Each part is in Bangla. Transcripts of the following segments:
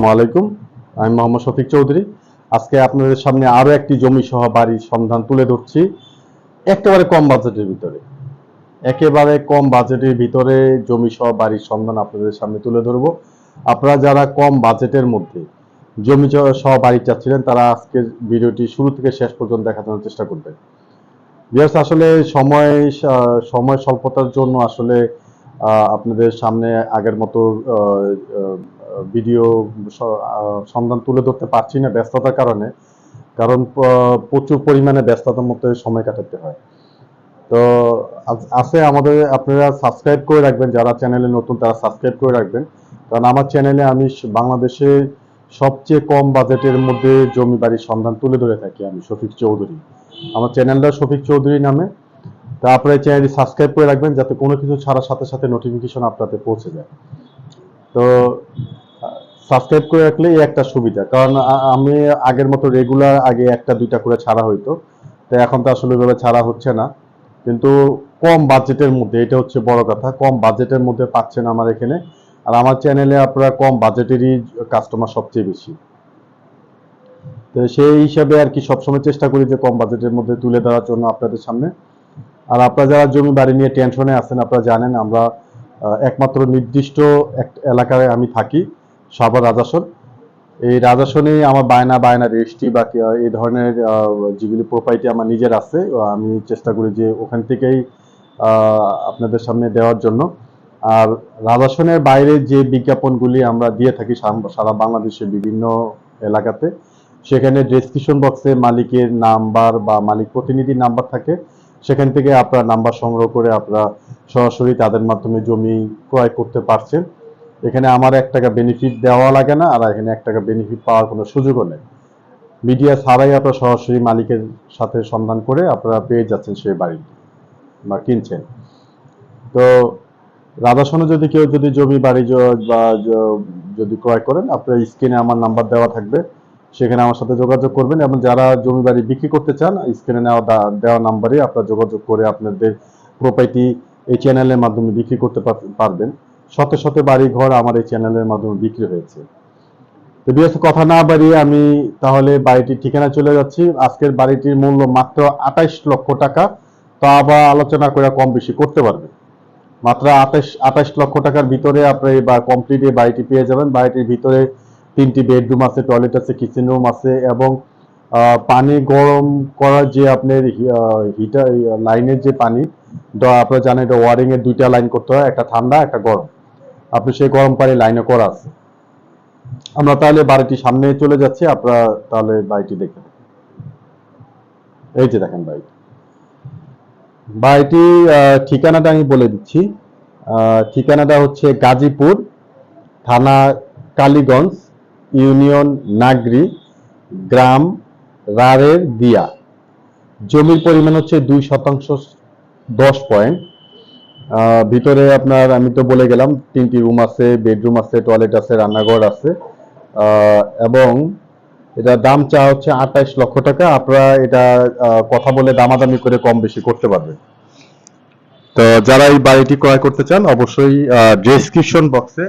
আসসালামু আলাইকুম। আমি মোহাম্মদ শফিক চৌধুরী। আজকে আপনাদের সামনে আরও একটি জমি সহ বাড়ির সন্ধান তুলে ধরছি। একেবারে কম বাজেটের ভিতরে। একেবারে কম বাজেটের ভিতরে জমি সহ বাড়ির সন্ধান আপনাদের সামনে তুলে ধরবো। আপনারা যারা কম বাজেটের মধ্যে জমি সহ বাড়ি চাচ্ছিলেন, তারা আজকের ভিডিওটি শুরু থেকে শেষ পর্যন্ত দেখানোর চেষ্টা করবেন। বিয়ার্স আসলে সময় সময় স্বল্পতার জন্য আসলে আপনাদের সামনে আগের মতো ভিডিও সন্ধান তুলে ধরতে পারছি না ব্যস্ততার কারণে। কারণ প্রচুর পরিমাণে ব্যস্ততার মধ্যে সময় কাটাতে হয়। তো আছে আমাদের, আপনারা সাবস্ক্রাইব করে রাখবেন, যারা চ্যানেলে নতুন তারা সাবস্ক্রাইব করে রাখবেন। কারণ আমার চ্যানেলে আমি বাংলাদেশে সবচেয়ে কম বাজেটের মধ্যে জমি বাড়ির সন্ধান তুলে ধরে থাকি আমি, শফিক চৌধুরী। আমার চ্যানেলটা শফিক চৌধুরী নামে। তা আপনারা চ্যানেলটি সাবস্ক্রাইব করে রাখবেন, যাতে কোনো কিছু ছাড়ার সাথে সাথে নোটিফিকেশন আপনাদের পৌঁছে যায়। তো সাবস্ক্রাইব করে রাখলে একটা সুবিধা। কারণ আমি আগের মতো রেগুলার আগে একটা, দুইটা করে ছাড়া হইতো। তো এখন তো আসলে ওইভাবে ছাড়া হচ্ছে না। কিন্তু কম বাজেটের মধ্যে, এটা হচ্ছে বড় কথা, কম বাজেটের মধ্যে পাচ্ছেন আমার এখানে। আর আমার চ্যানেলে আপনারা কম বাজেটেরই কাস্টমার সবচেয়ে বেশি। তো সেই হিসাবে আর কি সবসময় চেষ্টা করি যে কম বাজেটের মধ্যে তুলে দেওয়ার জন্য আপনাদের সামনে। আর আপনারা যারা জমি বাড়ি নিয়ে টেনশনে আছেন, আপনারা জানেন, আমরা একমাত্র নির্দিষ্ট এক এলাকায় আমি থাকি। সাভার রাজাসন। এই রাজাসনে আমার বায়না বায়না রেজিস্ট্রি বা এই ধরনের যেগুলি প্রোপার্টি আমার নিজের আছে আমি চেষ্টা করি যে ওখান থেকেই আপনাদের সামনে দেওয়ার জন্য। আর রাজাসনের বাইরে যে বিজ্ঞাপনগুলি আমরা দিয়ে থাকি সারা বাংলাদেশের বিভিন্ন এলাকাতে, সেখানে ডেসক্রিপশন বক্সে মালিকের নাম্বার বা মালিক প্রতিনিধির নাম্বার থাকে। সেখান থেকে আপনার নাম্বার সংগ্রহ করে আপনারা সরাসরি তাদের মাধ্যমে জমি ক্রয় করতে পারছেন। এখানে আমার এক টাকা বেনিফিট দেওয়া লাগে না, আর এখানে এক টাকা বেনিফিট পাওয়ার কোনো সুযোগও নেই। মিডিয়া ছাড়াই আপনারা সরাসরি মালিকের সাথে সন্ধান করে আপনারা পেয়ে যাচ্ছেন সেই বাড়ি বা কিনছেন। তো রাধাসনে যদি কেউ যদি জমি, বাড়ি বা যদি ক্রয় করেন, আপনার স্ক্রিনে আমার নাম্বার দেওয়া থাকবে। সেখানে আমার সাথে যোগাযোগ করবেন এবং যারা জমি, বাড়ি বিক্রি করতে চান, স্ক্রিনে নেওয়া দেওয়া নাম্বারে আপনারা যোগাযোগ করে আপনাদের প্রপার্টি এই চ্যানেলের মাধ্যমে বিক্রি করতে পার- পারবেন। শত শত বাড়ি ঘর আমার এই চ্যানেলের মাধ্যমে বিক্রি হয়েছে। তো বিশেষ কথা না বাড়িয়ে আমি তাহলে বাড়িটির ঠিকানা চলে যাচ্ছি। আজকের বাড়িটির মূল্য মাত্র আঠাইশ লক্ষ টাকা। তা আবার আলোচনা করে কম বেশি করতে পারবে। মাত্র আঠাশ আঠাশ লক্ষ টাকার ভিতরে আপনি বা কমপ্লিট এই বাড়িটি পেয়ে যাবেন। বাড়িটির ভিতরে তিনটি বেডরুম আছে টয়লেট আছে কিচেন রুম আছে এবং পানি গরম করার যে আপনার হিটার লাইনের যে পানি আপনারা জানেন এটা ওয়ারিং এর দুইটা লাইন করতে হয়, একটা ঠান্ডা, একটা গরম। আপনি সেই গরম পানি লাইনে করা আছে আমরা তাহলে বাড়িটি সামনে চলে যাচ্ছি, আপনারা তাহলে বাড়িটি দেখে নেন। এই যে দেখেন বাড়িটি। বাড়িটি ঠিকানাটা আমি বলে দিচ্ছি। ঠিকানাটা হচ্ছে গাজীপুর, থানা কালীগঞ্জ, ইউনিয়ন নাগরি, গ্রাম রারের দিয়া। জমির পরিমাণ হচ্ছে দুই শতাংশ দশ পয়েন্ট। ভিতরে আপনার আমি তো বলে গেলাম, তিনটি রুম আছে বেডরুম আছে টয়লেট আছে, রান্নাঘর আছে। এবং এটা দাম চা হচ্ছে আঠাইশ লক্ষ টাকা। আপনারা এটা কথা বলে দামাদামি করে কম বেশি করতে পারবেন। তো যারা এই বাড়িটি ক্রয় করতে চান, অবশ্যই ডেসক্রিপশন বক্সে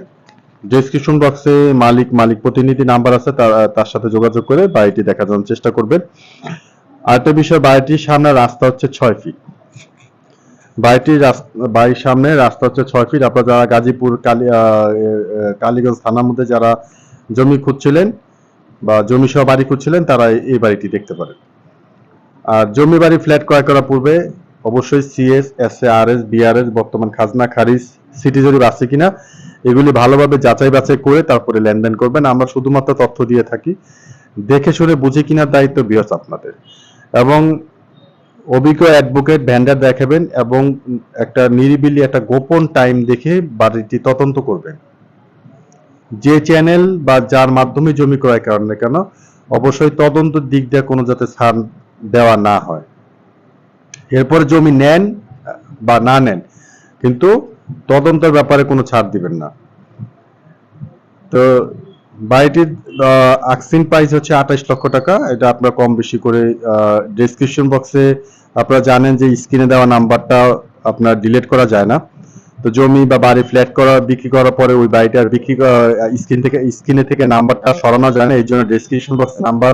ডেসক্রিপশন বক্সে মালিক মালিক প্রতিনিধি নাম্বার আছে, তার সাথে যোগাযোগ করে বাড়িটি দেখার জন্য চেষ্টা করবেন। আরেকটা বিষয়, বাড়িটির সামনে রাস্তা হচ্ছে ছয় ফিট বাড়িটির বাড়ির সামনে রাস্তা হচ্ছে ছয় ফিট আপনারা যারা গাজীপুর, কালী কালীগঞ্জ থানার মধ্যে যারা জমি খুঁজছিলেন বা জমি সহ বাড়ি খুঁজছিলেন, তারা এই- বাড়িটি দেখতে পারেন। আর জমি বাড়ি ফ্ল্যাট ক্রয় করার পূর্বে অবশ্যই CS S A R S BRS বর্তমান খাজনা, খারিজ সিটি জরিপ আছে কিনা, এগুলি ভালোভাবে যাচাই বাছাই করে তারপরে লেনদেন করবেন। আমরা শুধুমাত্র তথ্য দিয়ে থাকি। দেখে শুনে বুঝে কিনার দায়িত্ব বৃহৎ আপনাদের। এবং অভিজ্ঞ অ্যাডভোকেট ভ্যান্ডার দেখাবেন এবং একটা নিরিবিলি, একটা গোপন টাইম দেখে বাড়িটি তদন্ত করবেন। যে চ্যানেল বা যার মাধ্যমে জমি ক্রয় করেন না কেন, অবশ্যই তদন্তের দিক দিয়ে কোনো যাতে ছাড় দেওয়া না হয়। এরপরে জমি নেন বা না নেন, কিন্তু তদন্তের ব্যাপারে কোনো ছাড় দিবেন না। তো বাড়িটির আকসিন প্রাইস হচ্ছে আঠাইশ লক্ষ টাকা। এটা আপনারা কম বেশি করে ডেসক্রিপশন বক্সে আপনারা জানেন যে স্ক্রিনে দেওয়া নাম্বারটা আপনার ডিলিট করা যায় না। তো জমি বা বাড়ি ফ্ল্যাট করা, বিক্রি করার পরে ওই বাড়িটার বিক্রি স্ক্রিন থেকে স্ক্রিনে থেকে নাম্বারটা সরানো যায় না, এই জন্য ডেসক্রিপশন বক্সে নাম্বার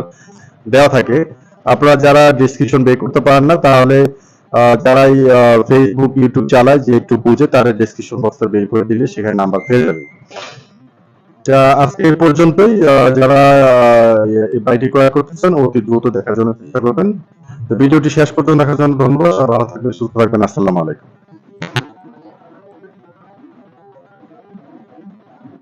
দেওয়া থাকে। আপনারা যারা ডেসক্রিপশন বের করতে পারেন না, তাহলে যারা ফেসবুক ইউটিউব চালায়, যে একটু বুঝে, তারা ডেসক্রিপশন বক্সে বের করে দিলে সেখানে নাম্বার পেয়ে যাবে। আজকে এই পর্যন্তই। যারা বাইটি বাড়িটি ক্রয় করতেছেন অতি দ্রুত দেখার জন্য চেষ্টা করবেন। ভিডিওটি শেষ পর্যন্ত দেখার জন্য ধন্যবাদ। আর ভালো থাকবেন, সুস্থ থাকবেন। আসসালামু আলাইকুম।